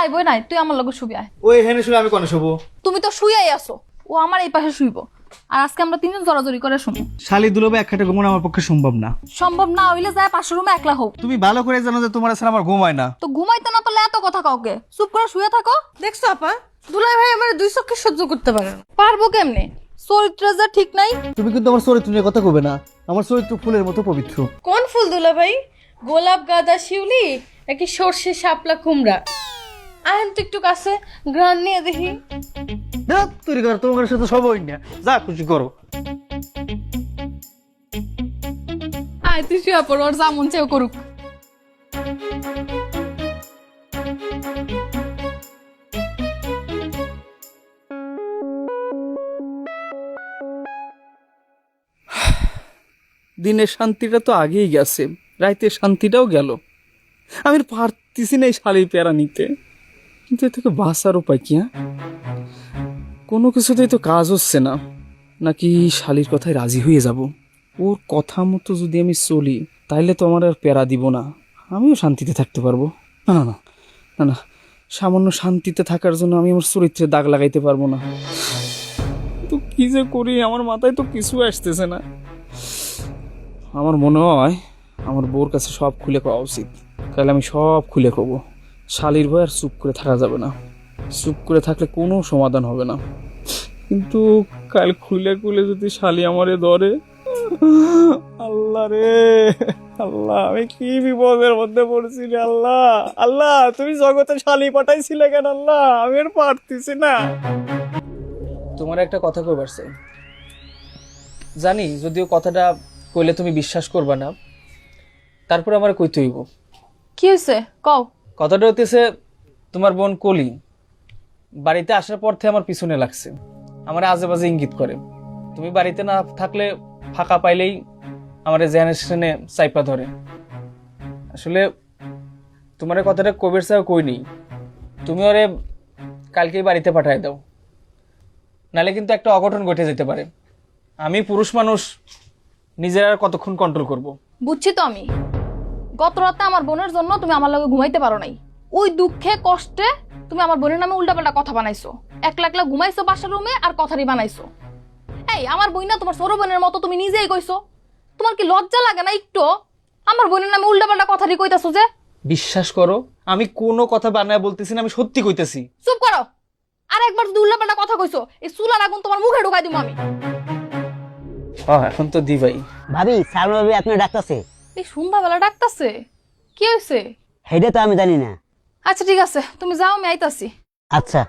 আয় বই নাই তুই আমার লগে শুবি আয়। ওই এখানে শুনে আমি কোনে শোবো? তুমি তো শুয়াই আসো ও আমার এই পাশে শুইব। আর আজকে আমরা তিনজন জড়াজড়ি করে শুনি। শালি দুলবে এক খাটে ঘুমানো আমার পক্ষে সম্ভব না। সম্ভব না হইলে যায় পাশের রুমে একলা হোক। তুমি ভালো করে জানো যে তোমার ছাড়া আমার ঘুম হয় না। তো ঘুমাইতে না পারলে এত কথা কাউকে? চুপ করে শুয়ে থাকো। দেখছ আপা দুলাই ভাই আমার দুই চক্ষে সহ্য করতে পারে না। পারব কেমনে? চরিত্র যা ঠিক নাই। তুমি কিন্তু আমার চরিত্র নিয়ে কথা কবে না? আমার চরিত্র ফুলের মতো পবিত্র। কোন ফুল দুলা ভাই গোলাপ গাঁদা শিউলি নাকি সর্ষে শাপলা কুমড়া? আহেন তো একটু কাছে গ্রান নিয়ে দেখি। না তৈরি কর তোমার সাথে সব হই না। যা খুশি করো। আয় তুই শুয়ে পড় ওর করুক। দিনের শান্তিটা তো আগেই গেছে রাইতের শান্তিটাও গেল। আমি পারতেছি না এই শালির পেয়ারা নিতে। কিন্তু এ থেকে বাঁচার উপায় কি হ্যাঁ? কোনো কিছুতেই তো কাজ হচ্ছে না। নাকি শালির কথায় রাজি হয়ে যাব? ওর কথা মতো যদি আমি চলি, তাইলে তো আমার আর প্যারা দিব না। আমিও শান্তিতে থাকতে পারব। না না না না না, সামান্য শান্তিতে থাকার জন্য আমি আমার চরিত্রে দাগ লাগাইতে পারব না। তো কি যে করি, আমার মাথায় তো কিছু আসতেছে না। আমার মনে হয় আমার বউর কাছে সব খুলে খাওয়া উচিত। তাহলে আমি সব খুলে খাব। শালির ভয় আর চুপ করে থাকা যাবে না। চুপ করে থাকলে কোনো সমাধান হবে না। কিন্তু কাল খুলে খুলে যদি শালি আমারে ধরে আল্লাহ রে আল্লাহ আমি কি বিপদের মধ্যে পড়ছি রে আল্লাহ আল্লাহ তুমি জগতে শালি পাঠাইছিলে কেন আল্লাহ আমি আর পারতেছি না। তোমার একটা কথা কইবার চাই। জানি যদিও কথাটা কইলে তুমি বিশ্বাস করবা না তারপর আমার কইতে হইব। কি হয়েছে কও। কথাটা হতেছে তোমার বোন কলি বাড়িতে আসার পর থেকে আমার পিছনে লাগছে। আমার আজে বাজে ইঙ্গিত করে। তুমি বাড়িতে না থাকলে ফাঁকা পাইলেই আমার জেনারেশনে চাইপা ধরে। আসলে তোমার কথাটা কবির সাহেব কই নেই তুমি ওরে কালকেই বাড়িতে পাঠায় দাও। নালে কিন্তু একটা অঘটন ঘটে যেতে পারে। আমি পুরুষ মানুষ, নিজের আর কতক্ষণ কন্ট্রোল করব। বুঝছি তো আমি। গত রাতে আমার বোনের জন্য তুমি আমার লগে ঘুমাইতে পারো নাই। ওই দুঃখে কষ্টে তুমি আমার বোনের নামে উল্টাপাল্টা কথা বানাইছো। একলা একলা ঘুমাইছো বাসার রুমে আর কথারই বানাইছো। এই আমার বই না তোমার সৌর বোনের মতো তুমি নিজেই কইছো। তোমার কি লজ্জা লাগে না একটু? আমার বোনের নামে উল্টাপাল্টা কথারই কইতাছো যে? বিশ্বাস করো আমি কোনো কথা বানায় বলতেছি না আমি সত্যি কইতেছি। চুপ করো। আর একবার যদি উল্টাপাল্টা কথা কইছো এই চুলার আগুন তোমার মুখে ঢুকাই দিব আমি। হ্যাঁ এখন তো দিবাই। ভাবি সালমা ভাবি আপনার ডাকতেছে। এই সন্ধ্যাবেলা ডাকতাছে। কি হয়েছে হেডে তো আমি জানি না। আচ্ছা ঠিক আছে। তুমি যাও আমি আইতাছি। আচ্ছা।